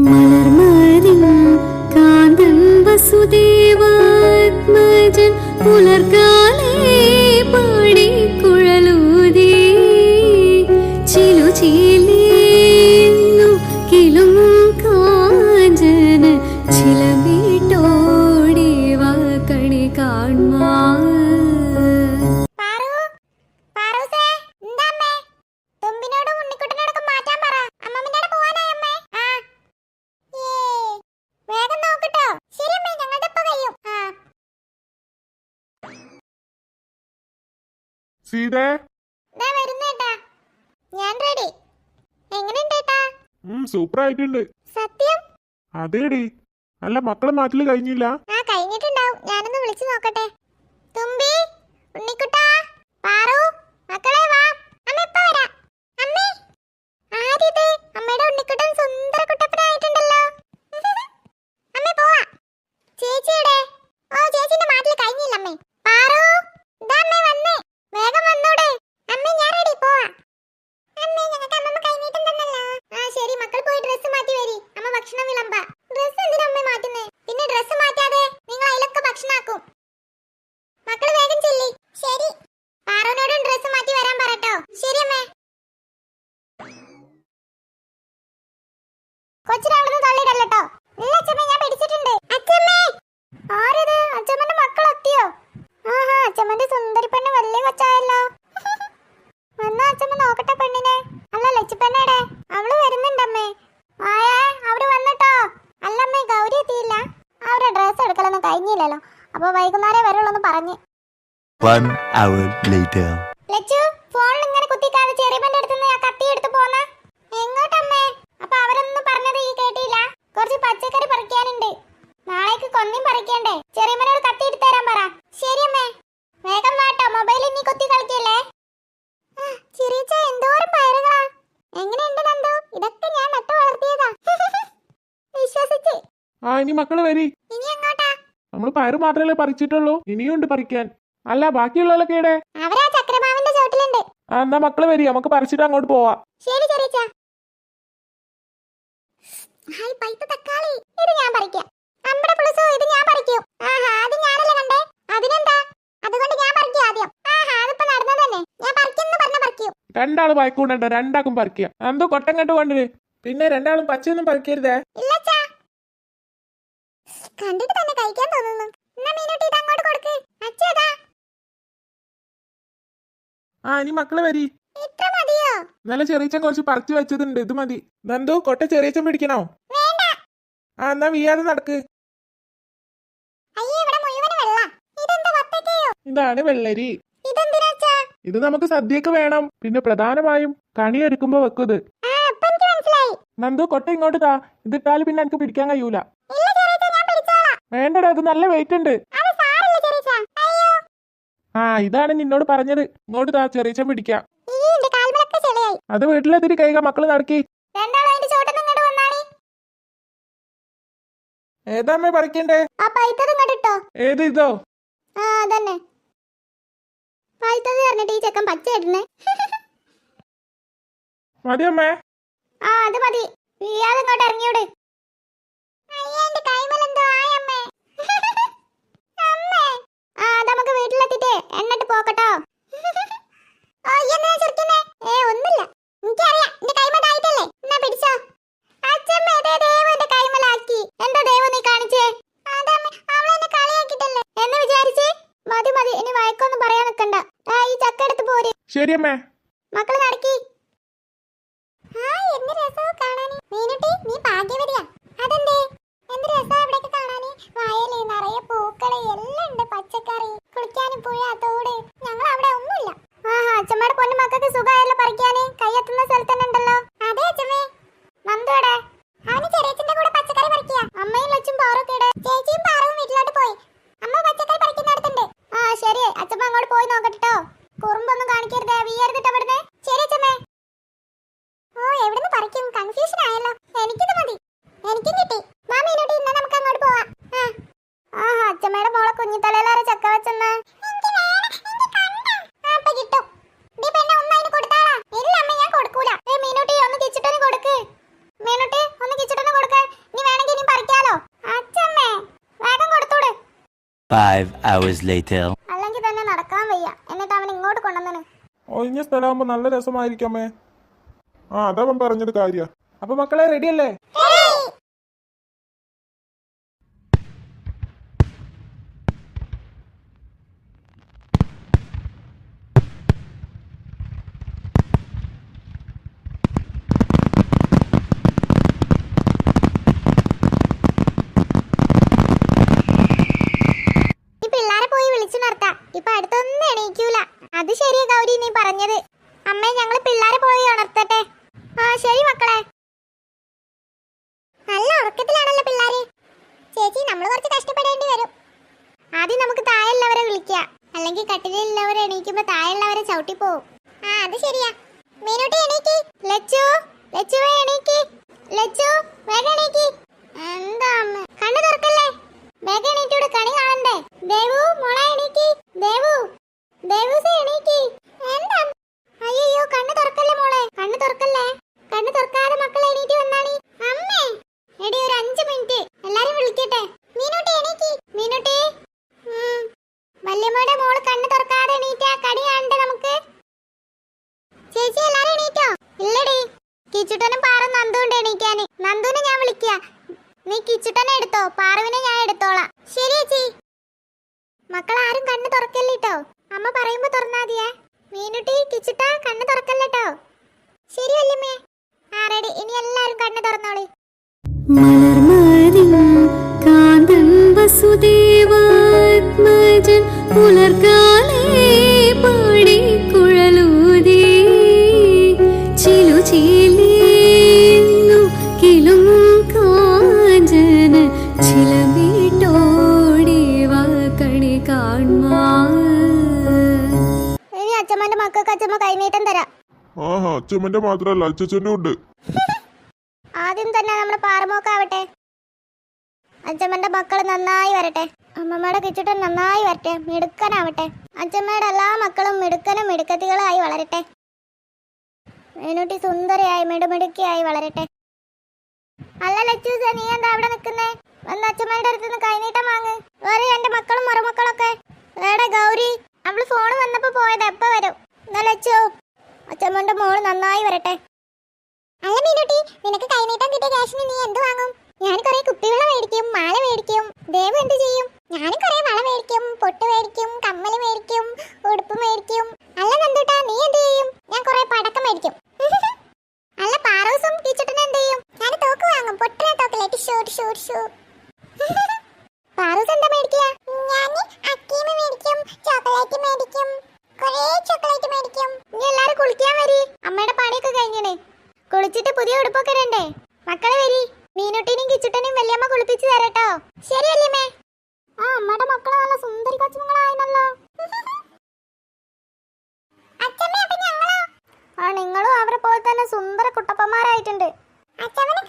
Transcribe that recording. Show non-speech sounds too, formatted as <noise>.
Mm -hmm. സീതേ? ഞാൻ ready super ആയിട്ടുണ്ട് സത്യം? അതേടി. അല്ല മക്കളെ നാട്ടിൽ കഴിഞ്ഞില്ല. ആ കഴിഞ്ഞിട്ടുണ്ടാവും. ഞാനൊന്ന് വിളിച്ചു നോക്കട്ടെ. തുമ്പി ഉണ്ണിക്കുട്ടാ പാറു മക്കളെ വാ അമ്മ ഇപ്പൊ വരാം അമ്മേ ആരിത് അമ്മയുടെ ഉണ്ണിക്കുട്ടൻ സുന്ദര കുട്ടപ്പനായിട്ടുണ്ടല്ലോ അമ്മേ പോവാ ചേച്ചിയുടെ ഓ ചേച്ചിന്റെ നാട്ടിൽ കഴിഞ്ഞില്ല അമ്മേ പാറു ഇതാ അമ്മേ വന്നേ വേഗം വന്നൂടെ അമ്മേ ഞാൻ റെഡി പോവാ അമ്മേ ഞങ്ങൾക്ക് അമ്മമ്മ കഴിഞ്ഞിട്ടുണ്ടെന്നല്ലോ ആ ശരി മക്കൾ പോയി ഡ്രസ്സ് മാറ്റി വരി അമ്മ ഭക്ഷണം വിളമ്പ ഡ്രസ്സ് എന്തിനാ അമ്മ മാറ്റുന്നേ പിന്നെ ഡ്രസ്സ് മാറ്റാതെ നിങ്ങൾ അതിലൊക്കെ ഭക്ഷണാക്കും മക്കൾ വേഗം ചെല്ലി ശരി പാറുവിനോടും ഡ്രസ്സ് മാറ്റി വരാൻ പറട്ടോ ശരി അമ്മേ കൊച്ചിനെ അവിടുന്ന് തള്ളിയിടല്ലോ ഇല്ല അച്ഛമ്മ ഞാൻ പിടിച്ചിട്ടുണ്ട് അച്ഛമ്മേ ആരത് അച്ഛമ്മന്റെ മക്കൾ എത്തിയോ ആഹാ അച്ഛമ്മന്റെ സുന്ദരി പെണ്ണ് വലിയ കൊച്ചായല്ലോ വന്നാ അച്ഛമ്മ നോക്കട്ടെ പെണ്ണിനെ അല്ല ലച്ചുപ്പെണ്ണയുടെ അവൾ വരുന്നുണ്ടമ്മേ ആയേ അവർ വന്നിട്ടോ അല്ലമ്മേ ഗൗരി എത്തിയില്ല അവരുടെ ഡ്രസ് എടുക്കലൊന്നും അപ്പൊ വൈകുന്നേരം പറഞ്ഞു. One hour later. ലച്ചു ഫോണിൽ ഇങ്ങനെ അടുത്ത് ആ കത്തി എടുത്ത് പോന്ന. എങ്ങോട്ടമ്മേ? അപ്പൊ അവരൊന്നും പറഞ്ഞത് ഈ കേട്ടില്ല. കുറച്ച് പച്ചക്കറി പറിക്കാനുണ്ട്. നാളേക്ക് കൊന്നിയും പറിക്കണ്ടേ? ചെറിയമ്മനോട് കത്തി എടുത്ത് തരാൻ പറ. ശരി അമ്മേ. വേഗം വാട്ടോ മൊബൈൽ നീ കുത്തി കളിക്കല്ലേ? എന്തോരം പയറുകളാ. എങ്ങനെയുണ്ട് നന്ദു? ഇതൊക്കെ ഞാൻ നട്ടു വളർത്തിയതാ. <laughs> വിശ്വസിച്ച്. ആ ഇനി മക്കൾ വരി. ഇനി നമ്മൾ പയറ് മാത്രമല്ലേ പറിച്ചിട്ടുള്ളൂ? ഇനിയുണ്ട് പറിക്കാൻ. അല്ല ബാക്കിയുള്ളതൊക്കെ ഇവിടെ അവരാ ചക്രമാവിന്റെ ചോട്ടിലുണ്ട്. ആ എന്നാ മക്കൾ വരി നമുക്ക് പറിച്ചിട്ട് അങ്ങോട്ട് പോവാ. ശരി ഹായ് പൈത്ത തക്കാളി. ഇത് ഞാൻ പറിക്കാം. അമ്പട പുളിസു ഇത് ഞാൻ പറിക്കും. ആഹാ അത് ഞാനല്ല കണ്ടേ? അതിനെന്താ? അതുകൊണ്ട് ഞാൻ പറിക്കും ആദ്യം. ആഹാ അതിപ്പോ നടന്നത് തന്നെ. ഞാൻ പറിക്കുന്നു പറഞ്ഞ പറിക്കും. രണ്ടാൾ വായിക്കൂടണ്ട രണ്ടാക്കും പറിക്കുക എന്തോ കൊട്ടം കണ്ടു കൊണ്ടുവരും പിന്നെ രണ്ടാളും പച്ചയൊന്നും പറിക്കരുതേ? ഇല്ലച്ചാ കണ്ടിട്ട് തന്നെ കഴിക്കാൻ തോന്നുന്നു. എന്നാ മീനൂട്ടി ഇത് അങ്ങോട്ട് കൊടുക്ക്. അച്ഛതാ ആ ഇനി മക്കൾ വരി. ഇത്ര മതിയോ? നല്ല ചെറിയച്ചൻ കുറച്ച് പറിച്ചു വെച്ചതുണ്ട്. ഇത് മതി. നന്ദു കൊട്ട ചെറിയച്ചൻ പിടിക്കണോ? വേണ്ട. ആ എന്നാ വീയാതെ നടക്ക്. അയ്യേ ഇവിടെ മുഴുവൻ വെള്ള. ഇതെന്താ വത്തക്കയോ? ഇതാണ് വെള്ളരി. ഇതെന്തിനാച്ചാ ഇത് നമുക്ക് സദ്യക്ക് വേണം. പിന്നെ പ്രധാനമായും കണി എടുക്കുമ്പോ വെക്കുന്നത് ആ അപ്പൊ എനിക്ക് മനസ്സിലായി. നന്ദു കൊട്ട ഇങ്ങോട്ട് താ. ഇതിട്ടാൽ പിന്നെ എനിക്ക് പിടിക്കാൻ കഴിയൂല ഇല്ല ചെറിയച്ച ഞാൻ പിടിച്ചോളാം വേണ്ടടാ അത് നല്ല വെയിറ്റ് ഉണ്ട്. ആ ഇതാണ് നിന്നോട് പറഞ്ഞത്. ഇങ്ങോട്ട് താ ചെറിയച്ചൻ പിടിക്കാം. അത് വീട്ടിലെത്തിരി കൈക മക്കൾ നടക്കി. ഏതാമ്മേ പറിക്കണ്ടേ? ആ പൈത്തത് ഇങ്ങോട്ട് ഇട്ടോ. ഏത് ഇതോ? പച്ച മതിയമ്മേ ആ അത് മതി. വീയാതെ ഇങ്ങോട്ട് ഇറങ്ങിയോട്. അയ്യേ എന്റെ കൈമലെന്തോ ആയമ്മേ അമ്മേ ആ അത് നമുക്ക് വീട്ടിലെത്തിട്ട്. എന്നിട്ട് പോക്കട്ടോ. ഒന്നുമില്ല. എനിക്കറിയാം. എന്റെ കൈമലായിട്ടല്ലേ എന്നാ പിടിച്ചോ. അച്ഛമ്മ ദൈവം എന്റെ കൈമലാക്കി. എന്താ ദൈവം നീ കാണിച്ചേ? എന്ന് വിചാരിച്ച് മതി മതി. ഇനി വഴക്കൊന്നും പറയാൻ നിക്കണ്ട. ആ ഈ ചക്ക എടുത്ത് പോര്. ശരിയമ്മേ മക്കൾ നടക്കി ഹായ് എന്ത് രസവും കാണാന് മീനുട്ടി നീ ഭാഗ്യവതിയാ അതെന്തേ എന്ത് രസാ ഇവിടേക്ക് കാണാന് വയൽ നിറയെ പൂക്കൾ എല്ലാം ഉണ്ട് പച്ചക്കറി കുളിക്കാനും പുഴ തോട് ഞങ്ങൾ അവിടെ ഒന്നുമില്ല ആഹാ അച്ഛമ്മയുടെ പൊന്നു മക്കൾക്ക് സുഖമായല്ലോ പറിക്കാന് കൈയെത്തുന്ന സ്ഥലത്ത് തന്നെ ഉണ്ടല്ലോ അതെ അച്ഛമ്മേ നന്ദുവിടെ അവന് ചെറിയച്ഛന്റെ കൂടെ പച്ചക്കറി പറിക്കുക അമ്മയും ലച്ചും പാറൊക്കെ ചേച്ചിയും പാറവും വീട്ടിലോട്ട് പോയി അമ്മ പച്ചക്കറി പറിക്കുന്നിടത്തുണ്ട് ആ ശരി അച്ഛമ്മ അങ്ങോട്ട് പോയി നോക്കട്ടോ കുറുമ്പൊന്നും കാണിക്കരുത് വീയരുതിട്ട് അവിടുന്ന് ശരി അച്ഛമ്മേ ഓ എവിടുന്ന് പറിക്കും കൺഫ്യൂഷൻ ആയല്ലോ എനിക്കിത് മതി എനിക്കും കിട്ടി മാമീനോട്ട് ഇന്ന് നമുക്ക് അങ്ങോട്ട് പോവാം ആ ആ അച്ഛമ്മയുടെ മോളെ കുഞ്ഞിത്തലയിലേറെ ചക്ക വെച്ചെന്ന് ആ, ഇപ്പൊ കിട്ടും. ദേ പെണ്ണെ, ഒന്ന് അതിന് കൊടുത്താളാ. ഇല്ല അമ്മ, ഞാൻ കൊടുക്കൂല. ഏ, മീനൂട്ടി, ഒന്ന് കിച്ചിട്ടൊന്ന് കൊടുക്ക്. മീനൂട്ടി, ഒന്ന് കിച്ചിട്ടൊന്ന് കൊടുക്ക്. ഇനി വേണമെങ്കിൽ ഇനി പറിക്കാലോ. അച്ഛമ്മേ, വേഗം കൊടുത്തൂടെ. Five hours later. അല്ലെങ്കിൽ തന്നെ നടക്കാൻ വയ്യ. എന്നിട്ട് അവൻ ഇങ്ങോട്ട് കൊണ്ടുവന്നു ഒഴിഞ്ഞ സ്ഥലമാകുമ്പോ നല്ല രസമായിരിക്കാമേ ആ അതവൻ പറഞ്ഞത് കാര്യ. അപ്പൊ മക്കളെ റെഡിയല്ലേ കളിക്കുമ്പോൾ താഴെയുള്ളവരെ ചവിട്ടിപ്പോ മക്കൾ ആരും കണ്ണ് തുറക്കല്ലേട്ടോ അമ്മ പറയുമ്പോ തുറന്നാ മതിയേ. മീനുട്ടി കിച്ചിട്ട കണ്ണ് തുറക്കല്ലേട്ടോ ശരി വല്യമ്മേ ആ റെഡി ഇനി എല്ലാരും കണ്ണ് തുറന്നോളി. കാന്തൻ വസുദേവാത്മജൻ പുലർക്കാലേ മക്കൾക്ക് അച്ഛമ്മ കൈനീട്ടം തരാം. ആഹാ അച്ഛമ്മന്റെ മാത്രല്ല അച്ഛച്ചന്റെ ഉണ്ട്. ആദ്യം തന്നെ നമ്മുടെ പാറമോക്കാവട്ടെ. അച്ഛമ്മന്റെ മക്കൾ നന്നായി വരട്ടെ. അമ്മമ്മയുടെ കിച്ചുട്ടൻ നന്നായി വരട്ടെ. മിടുക്കനാവട്ടെ. അച്ഛമ്മയുടെ എല്ലാ മക്കളും മിടുക്കനും മിടുക്കത്തികളായി വളരട്ടെ. മേനൂട്ടി സുന്ദരിയായി മിടുമിടുക്കിയായി വളരട്ടെ. അല്ല ലച്ചൂസ നീ എന്താ അവിടെ നിൽക്കുന്നേ? വന്ന് അച്ഛമ്മയുടെ അടുത്ത് നിന്ന് കൈനീട്ടം വാങ്ങ്. വേറെ എന്റെ മക്കളും മറുമക്കളൊക്കെ വേടെ ഗൗരി അവൾ ഫോൺ വന്നപ്പോ പോയത് എപ്പ വരും? എന്നാ ലച്ചു അച്ഛമ്മന്റെ മോൾ നന്നായി വരട്ടെ. അല്ല മീനുട്ടി നിനക്ക് കൈനീട്ടം കിട്ടിയ ക്യാഷിന് നീ എന്ത് വാങ്ങും? ഞാൻ കുറെ കുപ്പിവെള്ളം മേടിക്കും മാല മേടിക്കും ദേവ് എന്ത് ചെയ്യും? ഞാൻ കുറെ വള മേടിക്കും പൊട്ട് മേടിക്കും കമ്മൽ മേടിക്കും ഉടുപ്പ് മേടിക്കും. അല്ല നന്ദൂട്ടാ നീ എന്ത് ചെയ്യും? ഞാൻ കുറെ പടക്കം മേടിക്കും. <laughs> അല്ല പാറോസും ടീച്ചറിന് എന്ത് ചെയ്യും? ഞാൻ തോക്ക് വാങ്ങും പൊട്ടിനെ തോക്കില്ല ടിഷൂ ടിഷൂ ടിഷൂ <laughs> പാറൂസ് എന്താ മേടിക്കുക? ഞാൻ അക്കീമ മേടിക്കും ചോക്ലേറ്റ് മേടിക്കും. കുറേ ചോക്ലേറ്റ് മേടിക്കും. നീ എല്ലാരും കുളിക്കാൻ വരി. അമ്മയുടെ പണിയൊക്കെ കഴിഞ്ഞണേ കുളിച്ചിട്ട് പുതിയ ഉടുപ്പൊക്കെ ഇടണ്ടേ? മക്കളെ വരി. മീനുട്ടിനെയും കിച്ചുട്ടനെയും വല്യമ്മ കുളിപ്പിച്ച് തരട്ടോ. ശരി വല്യമ്മേ ആ അമ്മയുടെ മക്കളെ നല്ല സുന്ദരി കൊച്ചുമകളായിരുന്നല്ലോ <laughs> ആ നിങ്ങളും അവരെ പോലെ തന്നെ സുന്ദര കുട്ടപ്പന്മാരായിട്ടുണ്ട്. അച്ഛമ്മനെ